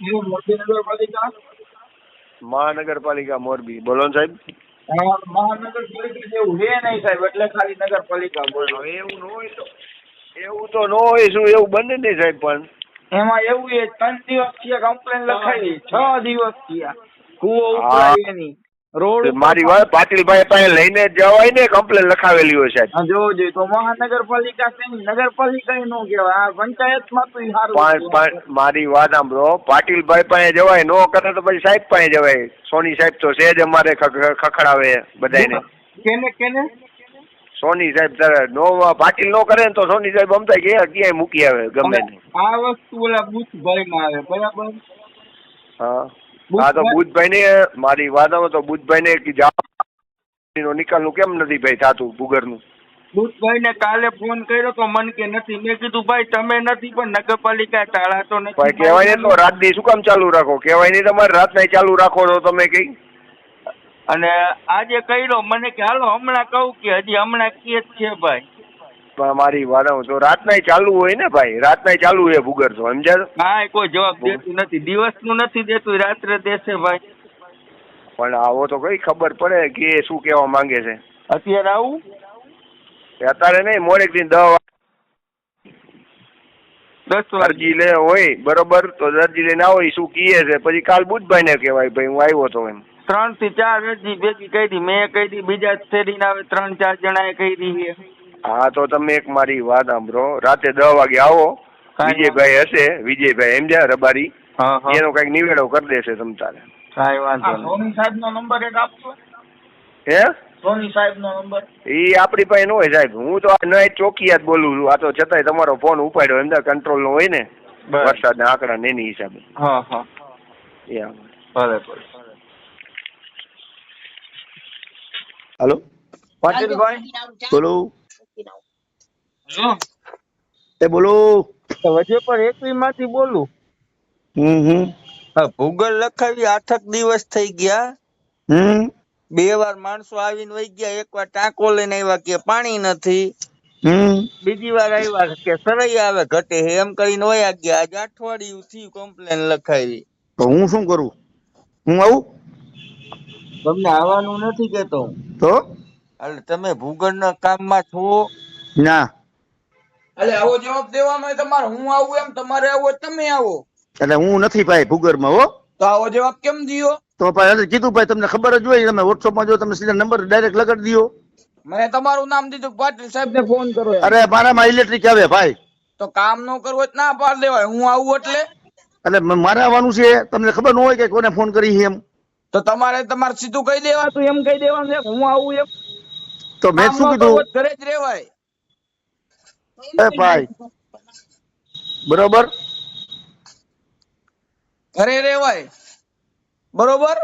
New Morbi નગરપાલિકા મહાનગરપાલિકા મોરબી. બોલો ને સાહેબ. મહાનગરપાલિકા જેવું છે નહીં સાહેબ એટલે ખાલી નગરપાલિકા બોલો. એવું ન હોય તો એવું તો ન હોય શું એવું બને નહીં સાહેબ પણ. એમાં એવું એ ત્રણ દિવસ થયા કમ્પ્લેન લખાવી છ દિવસ થયા. કૂવો હા. ઉભરાય એની રોડ મારી વાત પાટીલભાઈ પાસે લઈને જવાય ને કમ્પ્લેન લખાવેલી હોય સાહેબ. જોવો જોઈએ. તો મહાનગરપાલિકા છે નગરપાલિકા નો કહેવાય. આ પંચાયતમાં તો સારું મારી વાત સાંભળો. પાટીલભાઈ પાસે જવાય નો કરે તો પછી સાહેબ પાસે જવાય. સોની સાહેબ તો છે જ અમારે ખખડાવે બધાને કેને કેને? સોની સાહેબ તારે નો પાટીલ નો કરે ને તો સોની સાહેબ અમતા કે ક્યાંય મૂકી આવે ગમે આ વસ્તુ ઓલા બુથભાઈ માં આવે બરાબર? હા. હા તો બુધભાઈ ને મારી વાત તો બુધભાઈ ને નો નિકાલનું કેમ નથી ભાઈ થતું ભૂગરનું બુથભાઈ ને કાલે ફોન કર્યો તો મન કે નથી. મેં કીધું ભાઈ તમે નથી પણ નગરપાલિકા ટાળા તો નથી કહેવાય ને તો રાત દી શું કામ ચાલુ રાખો? કહેવાય નહીં તમારે રાત નહીં ચાલુ રાખો તો તમે કઈ? અને આજે કર્યો. મને કે હાલો હમણાં કહું કે હજી હમણાં કે છે ભાઈ. મારી વાત તો રાત ચાલુ હોય ને ભાઈ રાત ચાલુ હોય ભૂગર તો સમજ્યા? કાંઈ કોઈ જવાબ દેતું નથી દિવસનું નથી દેતું રાત્રે દેશે ભાઈ. પણ આવો તો કઈ ખબર પડે કે શું કહેવા માંગે છે. અત્યારે આવું? અત્યારે નહીં મોડેકથી દસ દસ અરજી લે હોય બરોબર? તો અરજી લઈને આવો શું કીએ છે? પછી કાલ બુધભાઈ ને કહેવાય ભાઈ હું આવ્યો તો એમ. ત્રણથી ચાર અરજી ભેગી કહી દી મેં કહી દી બીજા શેરીના આવે ત્રણ ચાર જણાએ કહી છે હા તો તમે એક મારી વાત સાંભળો. રાતે દસ વાગે આવો. વિજયભાઈ હશે. વિજયભાઈ એમ જ્યાં રબારી. હા હા. એનો કંઈક નિવેડો કરી દેશે તમ તારે. કાંઈ વાંધો નહીં. સોની સાહેબ નો નંબર એક આપશો? હે? સોની સાહેબ નો નંબર. એ આપણી પાસે ન હોય સાહેબ. હું તો ન ચોકિયાત બોલું છું. આ તો છતાંય તમારો ફોન ઉપાડ્યો. એમ કંટ્રોલ નો હોય ને. વરસાદના આંકડા ને એની હિસાબે. હા હા. એ ભલે ભલે. હાલો પાટીલભાઈ બોલો. એ બોલો. વજે પર એકવી માંથી બોલું. હમ હમ ભૂગોળ લખાવી આઠક દિવસ થઈ ગયા. હમ. બે વાર માણસો આવીને વહી ગયા એક વાર ટાંકો લઈને આવ્યા કે પાણી નથી. બીજી વાર આવ્યા કે સરઈ આવે ઘટે એમ કરીને વયા ગયા. આજે અઠવાડિયું થયું કમ્પ્લેન લખાવી. તો હું શું કરું? હું આવું? તમને આવવાનું નથી કેતો. તો? એટલે તમે ભૂગોળના કામમાં છો? ના. એટલે આવો જવાબ દેવાનો હોય તમારે હું આવું એમ? તમારે આવો તમે આવો. એટલે હું નથી ભાઈ ભૂગર્ભમાં હો. તો આવો જવાબ કેમ દિયો? તો ભાઈ એટલે કીધું ભાઈ તમને ખબર જ હોય તમે વોટ્સઅપમાં જો તમે સીધા નંબર ડાયરેક્ટ લગાડી દિયો. મેં તમારું નામ દીધું પાટીલ સાહેબ ને ફોન કરો અરે મારામાં ઇલેક્ટ્રિક આવે ભાઈ. તો કામ નો કરવું હોય ના પાડ દેવાય હું આવું એટલે? એટલે મારે આવવાનું છે તમને ખબર ન હોય કે કોને ફોન કરી એમ. તો તમારે તમારે સીધું કહી દેવાતું એમ કહી દેવાનું છે હું આવું એમ. તો મેં શું કીધું? ઘરે જ રેવાય ભાઈ. બરોબર? ઘરે રેવાય. બરોબર?